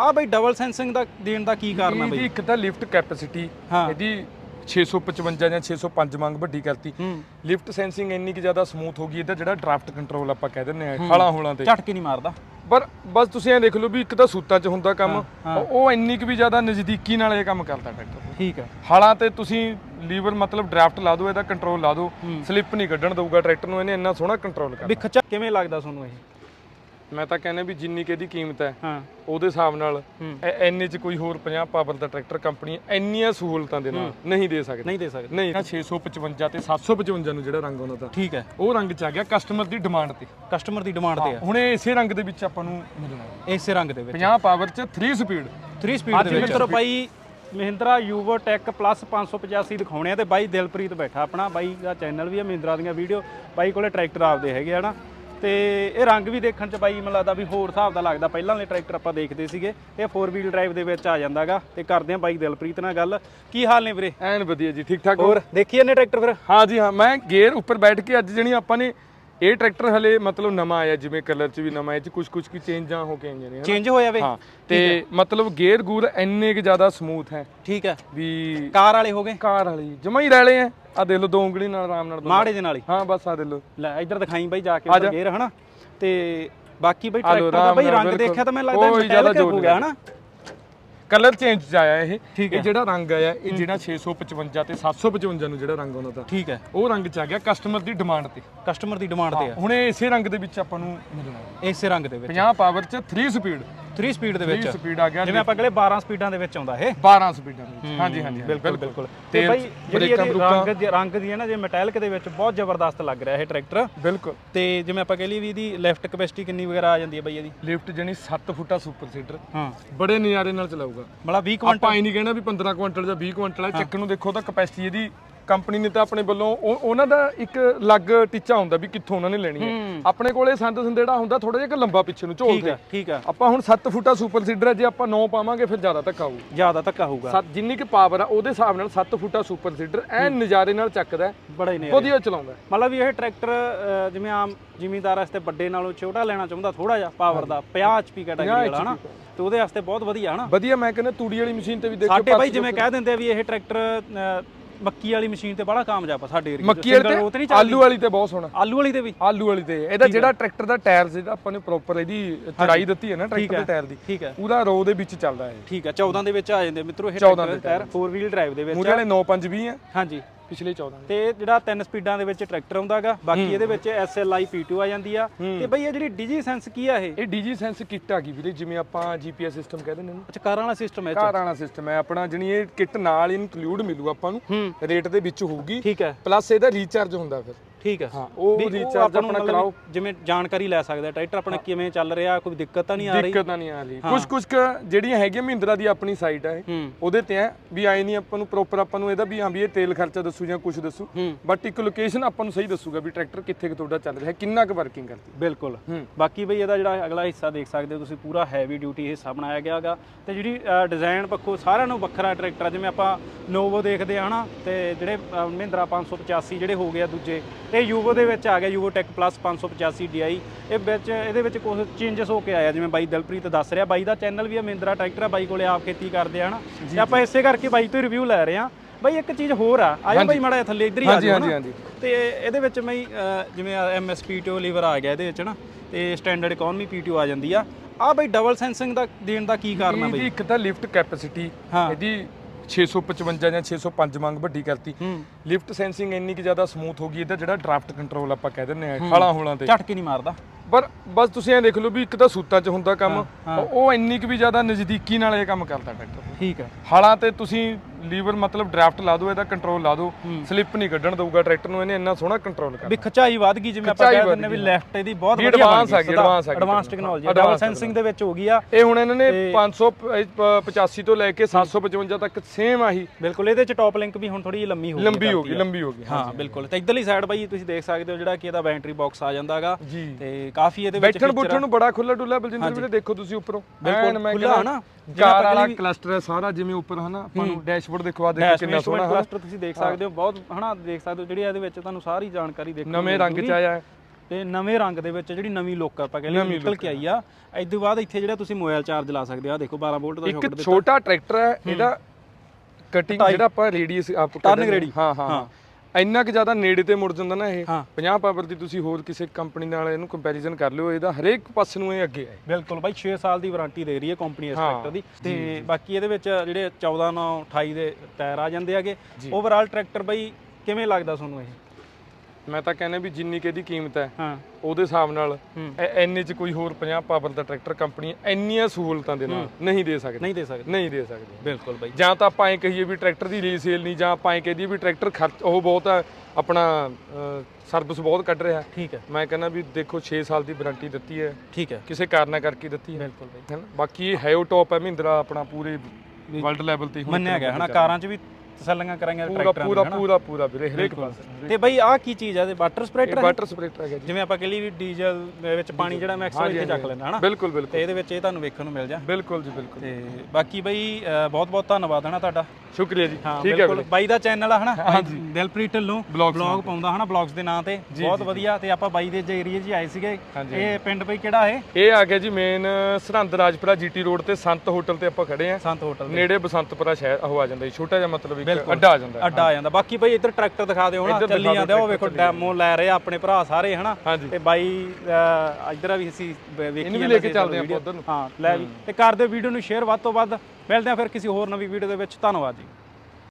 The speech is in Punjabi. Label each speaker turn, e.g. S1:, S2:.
S1: ਆ ਬਈ ਡਬਲ ਸੈਂਸਿੰਗ ਦਾ ਦੇਣ ਦਾ ਕੀ ਕਾਰਨ ਆ
S2: ਇਹਦੀ
S1: ਬਈ?
S2: ਇੱਕ ਤਾਂ ਲਿਫਟ ਕੈਪੈਸਿਟੀ
S1: ਹਾਂ।
S2: ਇਹਦੀ 655 ਜਾਂ 605 ਮੰਗ ਵੱਡੀ ਕਰਤੀ।
S1: ਹੂੰ।
S2: ਲਿਫਟ ਸੈਂਸਿੰਗ ਇੰਨੀ ਕਿ ਜ਼ਿਆਦਾ ਸਮੂਥ ਹੋ ਗਈ ਇਹਦਾ ਜਿਹੜਾ ਡਰਾਫਟ ਕੰਟਰੋਲ ਆਪਾਂ ਕਹਿ ਦਿੰਦੇ ਆ ਹਲਾ ਹੋਲਾਂ ਤੇ।
S1: ਝਟਕੇ ਨਹੀਂ ਮਾਰਦਾ।
S2: ਪਰ ਬਸ ਤੁਸੀਂ ਇਹ ਦੇਖ ਲਓ ਵੀ ਇੱਕ ਤਾਂ ਸੂਤਾਂ 'ਚ ਹੁੰਦਾ ਕੰਮ
S1: ਹਾਂ।
S2: ਉਹ ਇੰਨੀ ਕੁ ਵੀ ਜ਼ਿਆਦਾ ਨਜ਼ਦੀਕੀ ਨਾਲ ਇਹ ਕੰਮ ਕਰਦਾ ਟਰੈਕਟਰ
S1: ਠੀਕ ਹੈ।
S2: ਹਾਲਾਂ ਤੇ ਤੁਸੀਂ ਲੀਵਰ ਮਤਲਬ ਡਰਾਫਟ ਲਾ ਦਿਓ ਇਹਦਾ ਕੰਟਰੋਲ ਲਾ ਦਿਓ। ਸਲਿੱਪ ਨਹੀਂ ਕੱਢਣ ਦਊਗਾ ਟਰੈਕਟਰ ਨੂੰ ਇਹਨੇ ਇੰਨਾ ਸੋਹਣਾ ਕੰਟਰੋਲ
S1: ਵੀ
S2: ਕਰਦਾ
S1: ਖੱਚਾ ਕਿਵੇਂ ਲੱਗਦਾ ਤੁਹਾਨੂੰ ਇਹ?
S2: ਮੈਂ ਤਾਂ ਕਹਿੰਦਾ ਵੀ ਜਿੰਨੀ ਕਿ ਇਹਦੀ ਕੀਮਤ ਹੈ
S1: ਹਾਂ।
S2: ਉਹਦੇ ਹਿਸਾਬ ਨਾਲ
S1: ਹੂੰ।
S2: ਐ- ਇੰਨੇ 'ਚ ਕੋਈ ਹੋਰ 50 ਪਾਵਰ ਦਾ ਟਰੈਕਟਰ ਕੰਪਨੀ ਇੰਨੀਆਂ ਸਹੂਲਤਾਂ ਦੇ ਨਾਲ ਨਹੀਂ ਦੇ ਸਕਦੀ।
S1: ਨਹੀਂ ਦੇ ਸਕਦੇ।
S2: ਨਹੀਂ। 655 ਤੇ 755 ਨੂੰ ਜਿਹੜਾ ਰੰਗ ਉਹਨਾਂ ਦਾ
S1: ਠੀਕ ਹੈ।
S2: ਉਹ ਰੰਗ ਚ ਆ ਗਿਆ ਕਸਟਮਰ ਦੀ ਡਿਮਾਂਡ ਤੇ।
S1: ਕਸਟਮਰ ਦੀ ਡਿਮਾਂਡ ਤੇ ਆ।
S2: ਹੁਣ ਇਹ ਇਸੇ ਰੰਗ ਦੇ ਵਿੱਚ ਆਪਾਂ ਨੂੰ ਮਿਲਣਾ।
S1: ਇਸੇ ਰੰਗ ਦੇ ਵਿੱਚ।
S2: 50 ਪਾਵਰ ਚ 3 ਸਪੀਡ
S1: 3 ਸਪੀਡ ਦੇ ਵਿੱਚ। ਮਿੱਤਰੋ ਬਾਈ ਮਹਿੰਦਰਾ ਯੂਵੋ ਟੈਕ ਪਲੱਸ 585 ਦਿਖਾਉਣੇ ਆ ਤੇ ਬਾਈ ਦਿਲਪ੍ਰੀਤ ਬੈਠਾ ਆਪਣਾ। ਬਾਈ ਦਾ ਚੈਨਲ ਵੀ ਆ ਮਹਿੰਦਰਾ ਦੀਆਂ ਵੀਡੀਓ ਬਾਈ ਕੋਲੇ ਟਰੈਕਟਰ ਆਪਦੇ ਹੈਗੇ ਆ ਨਾ। ਤੇ ਇਹ ਰੰਗ ਵੀ ਦੇਖਣ ਚ ਬਾਈ ਮੈਨੂੰ ਲੱਗਦਾ ਵੀ ਹੋਰ ਹਿਸਾਬ ਦਾ ਲੱਗਦਾ। ਪਹਿਲਾਂ ਵਾਲੇ ਟਰੈਕਟਰ ਆਪਾਂ ਦੇਖਦੇ ਸੀਗੇ ਇਹ 4 ਵੀਲ ਡਰਾਈਵ ਦੇ ਵਿੱਚ ਆ ਜਾਂਦਾਗਾ। ਤੇ ਕਰਦੇ ਆ ਬਾਈ ਦਿਲਪ੍ਰੀਤ ਨਾਲ ਗੱਲ। ਕੀ ਹਾਲ ਨੇ ਵੀਰੇ?
S2: ਐਨ ਵਧੀਆ ਜੀ ਠੀਕ ਠਾਕ ਹੋ?
S1: ਹੋਰ ਦੇਖੀਏ ਨੇ ਟਰੈਕਟਰ ਫਿਰ?
S2: ਹਾਂ ਜੀ ਹਾਂ ਮੈਂ ਗੇਅਰ ਉੱਪਰ ਬੈਠ ਕੇ ਅੱਜ ਜਣੀ ਆਪਾਂ ਨੇ ਇਹ ਟਰੈਕਟਰ ਹਲੇ ਮਤਲਬ ਨਵਾਂ ਆਇਆ ਜਿਵੇਂ ਕਲਰ ਚ ਵੀ ਨਵਾਂ ਇਹ ਚ ਕੁਝ ਕੁਝ ਕੀ ਚੇਂਜਾਂ ਹੋ ਕੇ ਆਈਆਂ ਨੇ।
S1: ਚੇਂਜ ਹੋਇਆ ਵੇ।
S2: ਹਾਂ ਤੇ ਮਤਲਬ ਗੇਅਰ ਗੂਰ ਇੰਨੇ ਕਿ ਜ਼ਿਆਦਾ ਸਮੂਥ ਹੈ
S1: ਠੀਕ ਹੈ।
S2: ਵੀ
S1: ਕਾਰ ਵਾਲੇ ਹੋ ਗਏ?
S2: ਕਾਰ ਵਾਲੀ ਜਮਾ ਹੀ ਰੈਲੇ ਆ ਆ ਦੇਖ ਲਓ ਦੋ ਉਂਗਲੀ ਨਾਲ ਆਰਾਮ ਨਾਲ
S1: ਮਾੜੇ ਦੇ ਨਾਲ ਹੀ।
S2: ਹਾਂ ਬਸ ਆ ਦੇਖ ਲਓ।
S1: ਲੈ ਇੱਧਰ ਦਿਖਾਈ ਬਾਈ ਜਾ ਕੇ। ਗੇਰ ਹਨਾ? ਤੇ ਬਾਕੀ ਬਾਈ
S2: ਆ ਲਓ,
S1: ਟਰੈਕਟਰ ਦਾ
S2: ਆਰਾਮ
S1: ਬਾਈ
S2: ਨਾਲ
S1: ਰੰਗ
S2: ਬਿਲਕੁਲ।
S1: ਦੇਖਿਆ ਤਾਂ ਮੈਨੂੰ ਲੱਗਦਾ
S2: ਕੋਈ
S1: ਮਟੈਲਿਕ
S2: ਜ਼ਿਆਦਾ
S1: ਹੋ
S2: ਜ਼ੋਰ
S1: ਗਿਆ ਹਨਾ?
S2: ਕਲਰ ਚੇਂਜ ਚ ਆਇਆ ਇਹ।
S1: ਠੀਕ
S2: ਇਹ ਜਿਹੜਾ ਰੰਗ ਆਇਆ ਇਹ ਜਿਹੜਾ 655 ਤੇ 755 ਨੂੰ ਜਿਹੜਾ ਰੰਗ ਉਹਨਾਂ ਦਾ
S1: ਠੀਕ ਹੈ।
S2: ਉਹ ਰੰਗ ਚ ਆ ਗਿਆ ਕਸਟਮਰ ਦੀ ਡਿਮਾਂਡ ਤੇ।
S1: ਕਸਟਮਰ ਦੀ ਡਿਮਾਂਡ ਤੇ ਆ।
S2: ਹੁਣ ਇਹ ਇਸੇ ਰੰਗ ਦੇ ਵਿੱਚ ਆਪਾਂ ਨੂੰ ਮਿਲਣਾ। ਹੈ।
S1: ਇਸੇ ਰੰਗ ਦੇ ਵਿੱਚ।
S2: 50 ਪਾਵਰ ਚ 3 ਸਪੀਡ
S1: 3 ਸਪੀਡ ਦੇ
S2: 3
S1: ਵਿੱਚ।
S2: ਸਪੀਡ ਆ ਗਿਆ
S1: ਜਿਵੇਂ ਆਪਾਂ ਕਹਿੰਦੇ 12 ਸਪੀਡਾਂ ਦੇ ਵਿੱਚ ਆਉਂਦਾ ਇਹ।
S2: 12 ਸਪੀਡਾਂ ਦੇ ਵਿੱਚ। ਹਾਂਜੀ ਹਾਂਜੀ
S1: ਬਿਲਕੁਲ ਬਿਲਕੁਲ। ਤੇ ਬਾਈ ਜਿਹੜੀ ਰੰਗ ਦੀ ਰੰਗ ਦੀ ਹੈ ਨਾ ਜੇ ਮੈਟੈਲਿਕ ਦੇ ਵਿੱਚ ਬਹੁਤ ਜ਼ਬਰਦਸਤ ਲੱਗ ਰਿਹਾ ਇਹ ਟਰੈਕਟਰ
S2: ਬਿਲਕੁਲ।
S1: ਤੇ ਜਿਵੇਂ ਆਪਾਂ ਕਹਿ ਲਈ ਵੀ ਇਹਦੀ ਲੈਫਟ ਕੈਪੈਸਿਟੀ ਕਿੰਨੀ ਵਗੈਰਾ ਆ ਜਾਂਦੀ ਹੈ ਬਾਈ ਇਹਦੀ?
S2: ਲਿਫਟ ਜਣੀ 7 ਫੁੱਟਾ ਸੁਪਰ ਸੀਡਰ
S1: ਹਾਂ।
S2: ਬੜੇ ਨਜ਼ਾਰੇ ਨਾਲ ਚਲਾਊਗਾ।
S1: ਮਤਲਬ 20 ਕੁਇੰਟਲ
S2: ਆਪਾਂ ਹੀ ਨਹੀਂ ਕਹਿਣਾ ਵੀ 15 ਕੁਇੰਟਲ ਜਾਂ 20 ਕੁਇੰਟਲ ਹੈ। ਚੱਕਣ ਨੂੰ ਦੇਖੋ ਤਾਂ ਕਪੈਸਿਟੀ ਇਹਦੀ ਕੰਪਨੀ ਨੇ ਤਾਂ ਆਪਣੇ ਵੱਲੋਂ ਉਹ- ਉਹਨਾਂ ਦਾ ਇੱਕ ਅਲੱਗ ਟੀਚਾ ਹੁੰਦਾ ਵੀ ਕਿੱਥੋਂ ਉਹਨਾਂ ਨੇ ਲੈਣੀ ਹੈ। ਆਪਣੇ ਕੋਲੇ ਸੰਦ ਸੰਦੇੜਾ ਹੁੰਦਾ ਥੋੜਾ ਜਿਹਾ ਕਿ ਲੰਬਾ ਪਿੱਛੇ ਨੂੰ
S1: ਠੀਕ
S2: ਝੋਲਦੇ
S1: ਹੈ ਠੀਕ ਹੈ।
S2: ਆਪਾਂ ਹੁਣ 7 ਫੁੱਟਾ ਸੁਪਰ ਸੀਡਰ ਹੈ ਜੇ ਆਪਾਂ 9 ਪਾਵਾਂਗੇ ਫਿਰ ਜ਼ਿਆਦਾ ਧੱਕਾ ਹੋਊ
S1: ਜ਼ਿਆਦਾ ਧੱਕਾ ਹੋਊਗਾ।
S2: ਸੱਤ ਜਿੰਨੀ ਕਿ ਪਾਵਰ ਆ ਉਹਦੇ ਹਿਸਾਬ ਨਾਲ 7 ਫੁੱਟਾ ਸੁਪਰ ਸੀਡਰ ਐਨ ਨਜ਼ਾਰੇ ਨਾਲ ਚੱਕਦਾ ਹੈ,
S1: ਬੜਾ ਹੀ
S2: ਵਧੀਆ ਚਲਾਉਂਦਾ ਹੈ।
S1: ਮਤਲਬ ਵੀ ਇਹ ਟਰੈਕਟਰ ਜਿਵੇਂ ਆਮ ਜ਼ਿਮੀਂਦਾਰ ਵਾਸਤੇ ਵੱਡੇ ਨਾਲੋਂ ਛੋਟਾ ਲੈਣਾ ਚਾਹੁੰਦਾ ਥੋੜਾ ਜਿਹਾ ਪਾਵਰ ਦਾ 50 HP ਕੈਟਾਗਰੀ ਵਾਲਾ ਹਨਾ? ਤੇ ਉਹਦੇ ਵਾਸਤੇ ਬਹੁਤ ਵਧੀਆ ਹਨਾ?
S2: ਵਧੀਆ ਮੈਂ ਕਹਿੰਦਾ ਤੂੜੀ ਵਾਲੀ ਮਸ਼ੀਨ ਤੇ ਵੀ ਦੇਖੋ
S1: ਸਾਡੇ ਬਾਈ ਜਿਵੇਂ ਕਹਿ ਦਿੰਦੇ ਆ ਵੀ ਇਹ ਟਰੈਕਟਰ ਮੱਕੀ ਵਾਲੀ ਮਸ਼ੀਨ ਤੇ ਬੜਾ ਕਾਮਯਾਬ ਆ ਸਾਡੇ ਏਰੀਆ
S2: ਮੱਕੀ ਵਾਲੀ ਤੇ ਆਲੂ ਵਾਲੀ ਤੇ ਬਹੁਤ ਸੋਹਣਾ।
S1: ਆਲੂ ਵਾਲੀ ਤੇ ਵੀ।
S2: ਆਲੂ ਵਾਲੀ ਤੇ। ਇਹਦਾ ਜਿਹੜਾ ਟਰੈਕਟਰ ਦਾ ਟਾਇਰ ਜਿਹੜਾ ਆਪਾਂ ਨੇ ਪ੍ਰੋਪਰ ਇਹਦੀ ਚੜਾਈ ਦਿੱਤੀ ਹੈ ਨਾ ਟਰੈਕਟਰ ਦੇ ਟਾਇਰ ਦੀ।
S1: ਠੀਕ ਹੈ
S2: ਉਹਦਾ ਰੋ ਦੇ ਵਿੱਚ ਚੱਲਦਾ ਹੈ
S1: ਠੀਕ ਹੈ 14 ਦੇ ਵਿੱਚ ਆ ਜਾਂਦੇ ਮਿੱਤਰੋ ਇਹ
S2: 14
S1: ਟਰੈਕਟਰ ਟਾਇਰ 4 ਵੀਲ ਡਰਾਈਵ ਦੇ ਵਿੱਚ
S2: ਮੂਰੇ ਵਾਲੇ 9520 ਆ।
S1: ਹਾਂਜੀ।
S2: ਪਿਛਲੇ 14
S1: ਤੇ ਜਿਹੜਾ ਤਿੰਨ ਸਪੀਡਾਂ ਦੇ ਵਿੱਚ ਟਰੈਕਟਰ ਆਉਂਦਾਗਾ ਬਾਕੀ ਇਹਦੇ ਵਿੱਚ SLI P2 ਆ ਜਾਂਦੀ ਆ। ਤੇ ਬਈ ਇਹ ਜਿਹੜੀ ਡੀਜੀ ਸੈਂਸ ਕੀ ਆ ਇਹ?
S2: ਇਹ ਡੀਜੀ ਸੈਂਸ ਕਿੱਟ ਆ ਗਈ ਵੀਰੇ ਜਿਵੇਂ ਆਪਾਂ ਜੀਪੀਐਸ ਸਿਸਟਮ ਕਹਿੰਦੇ ਨੇ।
S1: ਅੱਛਾ ਕਾਰਾਂ ਵਾਲਾ ਸਿਸਟਮ ਹੈ।
S2: ਕਾਰ ਵਾਲਾ ਸਿਸਟਮ ਹੈ ਆਪਣਾ ਜਣੀ ਇਹ ਕਿੱਟ ਨਾਲ ਇਨਕਲੂਡ ਮਿਲੂ ਆਪਾਂ ਨੂੰ। ਰੇਟ ਦੇ ਵਿੱਚ ਹੋਊਗੀ।
S1: ਠੀਕ ਹੈ।
S2: ਪਲੱਸ ਇਹਦਾ ਰੀਚਾਰਜ ਹੁੰਦਾ ਫਿਰ।
S1: ਠੀਕ ਹੈ।
S2: ਹਾਂ ਉਹ ਰੀਚਾਰਜ ਆਪਣਾ ਕਰਾਓ
S1: ਜਿਵੇਂ ਜਾਣਕਾਰੀ ਲੈ ਸਕਦਾ ਟਰੈਕਟਰ ਆਪਣਾ ਕਿਵੇਂ ਚੱਲ ਰਿਹਾ ਕੋਈ ਦਿੱਕਤ ਤਾਂ ਨਹੀਂ ਆ ਰਹੀ?
S2: ਦਿੱਕਤ ਤਾਂ ਨਹੀਂ ਆ ਰਹੀ। ਕੁਝ ਕੁਝ ਜਿਹੜੀਆਂ ਹੈਗੀਆਂ ਮਹਿੰਦਰਾ ਦੀ ਆਪਣੀ ਸਾਈਟ ਹੈ। ਉਹਦੇ ਤੇ ਹੈ ਵੀ ਆਏ ਨਹੀਂ ਆਪਾਂ ਨੂੰ ਪ੍ਰੋਪਰ ਆਪਾਂ ਨੂੰ ਇਹਦਾ ਵੀ ਹਾਂ ਵੀ ਇਹ ਤੇਲ ਖਰਚਾ ਦੱਸੂ ਜਾਂ ਕੁਝ ਦੱਸੂ। ਬਟ ਇੱਕ ਲੋਕੇਸ਼ਨ ਆਪਾਂ ਨੂੰ ਸਹੀ ਦੱਸੂਗਾ ਵੀ ਟਰੈਕਟਰ ਕਿੱਥੇ ਕਿ ਤੁਹਾਡਾ ਚੱਲ ਰਿਹਾ ਕਿੰਨਾ ਕੁ ਵਰਕਿੰਗ ਕਰਦੀ।
S1: ਬਿਲਕੁਲ। ਬਾਕੀ ਬਈ ਇਹਦਾ ਜਿਹੜਾ ਅਗਲਾ ਹਿੱਸਾ ਦੇਖ ਸਕਦੇ ਹੋ ਤੁਸੀਂ ਪੂਰਾ ਹੈਵੀ ਡਿਊਟੀ ਹਿੱਸਾ ਬਣਾਇਆ ਗਿਆ ਹੈਗਾ। ਤੇ ਜਿਹੜੀ ਡਿਜ਼ਾਈਨ ਪੱਖੋਂ ਸਾਰਿਆਂ ਨੂੰ ਵੱਖਰਾ ਟਰੈਕਟਰ ਜਿਵੇਂ ਆਪਾਂ ਨੋਵੋ ਦੇਖਦੇ ਆ ਹਨਾ ਤੇ ਜਿਹੜੇ ਮਹਿੰਦਰਾ 585 ਜਿਹੜੇ ਹੋ ਗਏ ਆ ਦੂਜੇ ਇਹ ਯੂਵੋ ਦੇ ਵਿੱਚ ਆ ਗਿਆ ਯੂਵੋ ਟੈਕ ਪਲੱਸ 585 DI ਇਹ ਵਿੱਚ ਇਹਦੇ ਵਿੱਚ ਕੁਝ ਚੇਂਜਸ ਹੋ ਕੇ ਆਇਆ ਜਿਵੇਂ ਬਾਈ ਦਿਲਪ੍ਰੀਤ ਦੱਸ ਰਿਹਾ। ਬਾਈ ਦਾ ਚੈਨਲ ਵੀ ਆ ਮਹਿੰਦਰਾ ਟਰੈਕਟਰ ਆ ਬਾਈ ਕੋਲੇ ਆਪ ਖੇਤੀ ਕਰਦੇ ਆ ਹਨਾ? ਤੇ ਆਪਾਂ ਇਸੇ ਕਰਕੇ ਬਾਈ ਤੋਂ ਰਿਵਿਊ ਲੈ ਰਹੇ ਆ ਬਾਈ ਇੱਕ ਚੀਜ਼ ਹੋਰ ਆ ਆਜੋ ਬਾਈ ਮਾੜਾ ਥੱਲੇ ਇੱਧਰ ਹੀ ਆ ਜਾਓ
S2: ਹਾਂਜੀ
S1: ਤੇ ਇਹਦੇ ਵਿੱਚ ਮੈਂ ਜਿਵੇਂ ਐਮਐਸਪੀ ਟੋ ਲੀਵਰ ਆ ਗਿਆ ਇਹਦੇ ਵਿੱਚ ਨਾ ਤੇ ਸਟੈਂਡਰਡ ਇਕਨੋਮੀ ਪੀਟੀਓ ਆ ਜਾਂਦੀ ਆ। ਆ ਬਈ ਡਬਲ ਸੈਂਸਿੰਗ ਦਾ ਦੇਣ ਦਾ ਕੀ ਕਾਰਨ ਆ ਬਈ?
S2: ਇੱਕ ਤਾਂ ਲਿਫਟ ਕੈਪੈਸਿਟੀ
S1: ਹਾਂ।
S2: ਇਹਦੀ 655 ਜਾਂ 605 ਮੰਗ ਵੱਡੀ ਕਰਤੀ। ਲਿਫਟ ਸੈਂਸਿੰਗ ਇੰਨੀ ਕਿ ਜ਼ਿਆਦਾ ਸਮੂਥ ਹੋ ਗਈ ਇਹਦਾ ਜਿਹੜਾ ਡਰਾਫਟ ਕੰਟਰੋਲ ਆਪਾਂ ਕਹਿ ਦਿੰਦੇ ਆ ਹਾਲਾਂ ਹੋਲਾਂ ਤੇ।
S1: ਝਟਕੇ ਨਹੀਂ ਮਾਰਦਾ।
S2: ਪਰ ਬਸ ਤੁਸੀਂ ਇਹ ਦੇਖ ਲਓ ਵੀ ਇੱਕ ਤਾਂ ਸੂਤਾਂ 'ਚ ਹੁੰਦਾ ਕੰਮ ਉਹ ਇੰਨੀ ਕੁ ਵੀ ਜ਼ਿਆਦਾ ਨਜ਼ਦੀਕੀ ਨਾਲ ਇਹ ਕੰਮ ਕਰਦਾ ਟਰੈਕਟਰ
S1: ਠੀਕ ਹੈ।
S2: ਹਾਲਾਂ ਤੇ ਤੁਸੀਂ ਲੀਵਰ ਮਤਲਬ ਡਰਾਫਟ ਲਾ ਦਿਓ ਇਹਦਾ ਕੰਟਰੋਲ ਲਾ ਦਿਓ। ਸਲਿੱਪ ਨਹੀਂ ਕੱਢਣ ਦਊਗਾ ਟਰੈਕਟਰ ਨੂੰ ਇਹਨੇ ਇੰਨਾ ਸੋਹਣਾ ਕੰਟਰੋਲ ਕਰਦਾ
S1: ਵੀ ਖਚਾਈ ਵੱਧ ਗਈ ਜਿਵੇਂ ਆਪਾਂ ਕਹਿ ਦਿੰਦੇ ਵੀ। ਲੈਫਟ ਇਹਦੀ ਬਹੁਤ ਵਧੀਆ
S2: ਆ ਗਈ, advance ਆ ਗਈ।
S1: ਐਡਵਾਂਸ। ਟੈਕਨੋਲੋਜੀ ਡਬਲ ਸੈਂਸਿੰਗ ਦੇ ਵਿੱਚ ਹੋ ਗਈ ਆ।
S2: ਇਹ ਹੁਣ ਇਹਨਾਂ ਨੇ 585 ਤੋਂ ਲੈ ਕੇ 755 ਤੱਕ ਸੇਮ ਆਹੀ।
S1: ਬਿਲਕੁਲ ਇਹਦੇ ਚ ਟੌਪ ਲਿੰਕ ਵੀ ਹੁਣ ਥੋੜੀ ਲੰਮੀ ਹੋ ਗਈ
S2: ਲੰਬੀ ਹੋ ਗਈ ਲੰਬੀ ਹੋ ਗਈ
S1: ਹਾਂ ਬਿਲਕੁਲ। ਤੇ ਇਧਰਲੀ ਸਾਈਡ ਬਾਈ ਤੁਸੀਂ ਦੇਖ ਸਕਦੇ ਹੋ ਜਿਹੜਾ ਕਿ ਇਹਦਾ ਬੈਟਰੀ ਬਾਕਸ ਆ ਜਾਂਦਾਗਾ
S2: ਜੀ।
S1: ਤੇ ਕਾਫੀ ਇਹਦੇ ਵਿੱਚ
S2: ਬੈਠਣ ਬੁੱਠਣ ਨੂੰ ਬੜਾ ਖੁੱਲਾ ਡੁੱਲਾ ਬਲਜਿੰਦਰ ਵੀਰੇ ਦੇਖੋ ਤੁਸੀਂ ਉੱਪਰੋਂ।
S1: ਬਿਲਕੁਲ ਖੁੱਲਾ ਹਨਾ?
S2: ਕਾਰ ਵਾਲਾ ਕਲਸਟਰ ਹੈ ਸਾਰਾ ਜਿਵੇਂ ਉੱਪਰ ਹਨਾ ਆਪਾਂ ਨੂੰ ਡੈਸ਼ਬੋਰਡ ਦੇਖੋ ਆ ਦੇਖੋ ਕਿੰਨਾ ਸੋਹਣਾ ਹੈ
S1: ਕਲਸਟਰ ਤੁਸੀਂ ਦੇਖ ਸਕਦੇ ਹੋ ਬਹੁਤ ਹਨਾ ਦੇਖ ਸਕਦੇ ਹੋ ਜਿਹੜੀ ਇਹਦੇ ਵਿੱਚ ਤੁਹਾਨੂੰ ਸਾਰੀ ਜਾਣਕਾਰੀ ਦੇਖਣ ਨੂੰ
S2: ਨਵੇਂ ਰੰਗ ਚ ਆਇਆ ਹੈ।
S1: ਤੇ ਨਵੇਂ ਰੰਗ ਦੇ ਵਿੱਚ ਜਿਹੜੀ ਨਵੀਂ ਲੁੱਕ ਆਪਾਂ ਕਹਿੰਦੇ ਨਿਕਲ ਕੇ ਆਈ ਆ। ਇਸ ਤੋਂ ਬਾਅਦ ਇੱਥੇ ਜਿਹੜਾ ਤੁਸੀਂ ਮੋਬਾਈਲ ਚਾਰਜ ਲਾ ਸਕਦੇ ਆ ਦੇਖੋ 12 ਵੋਲਟ ਦਾ
S2: ਇੱਕ ਛੋਟਾ ਟਰੈਕਟਰ ਹੈ ਇਹਦਾ ਕਟਿੰਗ ਜਿਹੜਾ ਆਪਾਂ ਰੇਡੀਅਸ ਆਪ
S1: radius।
S2: ਹਾਂ ਹਾਂ। ਹਾਂ। ਇੰਨਾ ਕਿ ਜ਼ਿਆਦਾ ਨੇੜੇ ਤੇ ਮੁੜ ਜਾਂਦਾ ਨਾ ਇਹ
S1: ਹਾਂ।
S2: 50 ਪਾਵਰ ਦੀ ਤੁਸੀਂ ਹੋਰ ਕਿਸੇ ਕੰਪਨੀ ਨਾਲ ਇਹਨੂੰ ਕੰਪੈਰੀਜ਼ਨ ਕਰ ਲਿਓ ਇਹਦਾ ਹਰੇਕ ਪਾਸੇ ਨੂੰ ਇਹ ਅੱਗੇ ਹੈ
S1: ਬਿਲਕੁਲ ਬਾਈ 6 ਸਾਲ ਦੀ ਵਾਰੰਟੀ ਦੇ ਰਹੀ ਹੈ ਕੰਪਨੀ ਇਸ
S2: ਹਾਂ।
S1: ਟਰੈਕਟਰ ਦੀ। ਤੇ ਬਾਕੀ ਇਹਦੇ ਵਿੱਚ ਜਿਹੜੇ 14 9 28 ਦੇ ਟਾਇਰ ਆ ਜਾਂਦੇ ਹੈਗੇ। ਓਵਰਆਲ ਟਰੈਕਟਰ ਬਾਈ ਕਿਵੇਂ ਲੱਗਦਾ ਤੁਹਾਨੂੰ ਇਹ?
S2: ਮੈਂ ਤਾਂ ਕਹਿੰਦਾ ਵੀ ਜਿੰਨੀ ਕਿ ਇਹਦੀ ਕੀਮਤ ਹੈ
S1: ਹਾਂ।
S2: ਉਹਦੇ ਹਿਸਾਬ ਨਾਲ
S1: ਹੂੰ।
S2: ਐ- ਇੰਨੇ ਚ ਕੋਈ ਹੋਰ 50 ਪਾਵਰ ਦਾ ਟਰੈਕਟਰ ਕੰਪਨੀ ਇੰਨੀਆਂ ਸਹੂਲਤਾਂ ਦੇ ਨਾਲ ਨਹੀਂ ਦੇ ਸਕਦੀ।
S1: ਨਹੀਂ ਦੇ ਸਕਦੇ।
S2: ਨਹੀਂ ਦੇ ਸਕਦੀ।
S1: ਬਿਲਕੁਲ ਬਾਈ।
S2: ਜਾਂ ਤਾਂ ਆਪਾਂ ਐ ਕਹੀਏ ਵੀ ਟਰੈਕਟਰ ਦੀ ਰੀਸੇਲ ਨਹੀਂ ਜਾਂ ਆਪਾਂ ਐ ਕਹੀਏ ਵੀ ਟਰੈਕਟਰ ਖਰਚ ਉਹ ਬਹੁਤ ਆਪਣਾ ਸਰਵਿਸ ਬਹੁਤ ਕੱਢ ਰਿਹਾ।
S1: ਠੀਕ ਹੈ।
S2: ਮੈਂ ਕਹਿੰਦਾ ਵੀ ਦੇਖੋ 6 ਸਾਲ ਦੀ ਵਾਰੰਟੀ ਦਿੱਤੀ ਹੈ।
S1: ਠੀਕ ਹੈ।
S2: ਕਿਸੇ ਕਾਰਨਾ ਕਰਕੇ ਦਿੱਤੀ ਹੈ।
S1: ਬਿਲਕੁਲ ਬਾਈ।
S2: ਬਾਕੀ ਇਹ ਹੈ ਉਹ ਟੌਪ ਹੈ ਮਹਿੰਦਰਾ ਆਪਣਾ ਪੂਰੇ ਵਰਲਡ ਲੈਵਲ ਤੇ ਹੁਣ
S1: ਮੰਨਿਆ ਗਿਆ ਹਨਾ? ਕਾਰਾਂ 'ਚ ਵੀ ਤਸੱਲੀਆਂ ਕਰਾਂਗੇ
S2: ਪੂਰਾ
S1: ਟਰੈਕਟਰਾਂ
S2: ਪੂਰਾ
S1: ਦੀਆਂ, ਹਨਾ?
S2: ਪੂਰਾ ਪੂਰਾ ਵੀਰੇ ਹਰੇਕ ਪਾਸੇ।
S1: ਤੇ ਬਾਈ ਆਹ ਕੀ ਚੀਜ਼ ਆ? ਤੇ ਵਾਟਰ ਸਪਰੇਟਰ
S2: ਵਾਟਰ ਸਪਰੇਟਰ ਹੈਗਾ ਜੀ।
S1: ਜਿਵੇਂ ਆਪਾਂ ਕਹ ਲਈ ਵੀ ਡੀਜ਼ਲ ਦੇ ਵਿੱਚ ਪਾਣੀ ਜਿਹੜਾ ਮੈਕਸ ਇੱਥੇ ਚੱਕ ਲੈਂਦਾ ਹਨਾ?
S2: ਬਿਲਕੁਲ ਬਿਲਕੁਲ।
S1: ਤੇ ਇਹਦੇ ਵਿੱਚ ਇਹ ਤੁਹਾਨੂੰ ਵੇਖਣ ਨੂੰ ਮਿਲ ਜਾ।
S2: ਬਿਲਕੁਲ ਜੀ ਬਿਲਕੁਲ।
S1: ਤੇ ਬਾਕੀ ਬਾਈ ਬਹੁਤ ਬਹੁਤ ਧੰਨਵਾਦ ਹਨਾ ਤੁਹਾਡਾ।
S2: ਸ਼ੁਕਰੀਆ ਜੀ।
S1: ਹਾਂ
S2: ਠੀਕ ਹੈ
S1: ਬਿਲਕੁਲ। ਬਾਈ ਦਾ ਚੈਨਲ ਆ ਹਨਾ? ਦਿਲਪ੍ਰੀਤ ਢਿੱਲੋਂ ਬਲੌਗ ਪਾਉਂਦਾ ਹਨਾ ਬਲੌਗਸ ਦੇ ਨਾਂ ਤੇ। ਬਹੁਤ ਵਧੀਆ। ਤੇ ਆਪਾਂ ਬਾਈ ਦੇ ਏਰੀਆ 'ਚ ਆਏ ਸੀਗੇ। ਇਹ ਪਿੰਡ ਬਈ ਕਿਹੜਾ ਇਹ?
S2: ਇਹ ਆ ਗਿਆ ਜੀ main Sirhind Rajpura GT road ਤੇ ਸੰਤ ਹੋਟਲ ਤੇ ਆਪਾਂ ਖੜੇ ਆ।
S1: ਸੰਤ ਹੋਟਲ
S2: ਨੇੜੇ ਬਸੰਤਪੁਰਾ ਸ਼ਹਿਰ ਉਹ ਆ ਜਾਂਦਾ ਜੀ। ਛੋਟਾ ਜਿਹਾ ਮਤਲਬ ਇੱਕ ਅੱਡਾ ਆ ਜਾਂਦਾ। ਹੈ।
S1: ਅੱਡਾ ਆ ਜਾਂਦਾ। ਬਾਕੀ ਬਾਈ ਇੱਧਰ ਟਰੈਕਟਰ ਦਿਖਾ ਦਿਓ ਚੱਲੀ ਜਾਂਦੇ ਉਹ ਵੇਖੋ ਡੈਮੋ ਲੈ ਰਹੇ ਆ ਆਪਣੇ ਭਰਾ ਸਾਰੇ ਹਨਾ। ਤੇ ਬਾਈ ਇੱਧਰ ਵੀ ਅਸੀਂ ਵੇ- ਵੇਖੀ
S2: ਇਹਨੂੰ ਵੀ
S1: ਜਾਂਦੇ
S2: ਲੈ ਕੇ
S1: ਸੀ
S2: ਚੱਲਦੇ
S1: video।
S2: ਆਪਾਂ ਉੱਧਰ ਨੂੰ।
S1: ਹਾਂ ਲੈ ਵੀ। ਤੇ ਕਰ ਦਿਓ ਵੀਡੀਓ ਨੂੰ ਸ਼ੇਅਰ ਵੱਧ ਤੋਂ ਵੱਧ। ਮਿਲਦੇ ਆ ਫਿਰ ਕਿਸੇ ਹੋਰ ਨਵੀਂ ਵੀਡੀਓ ਦੇ ਵਿੱਚ। ਧੰਨਵਾਦ ਜੀ।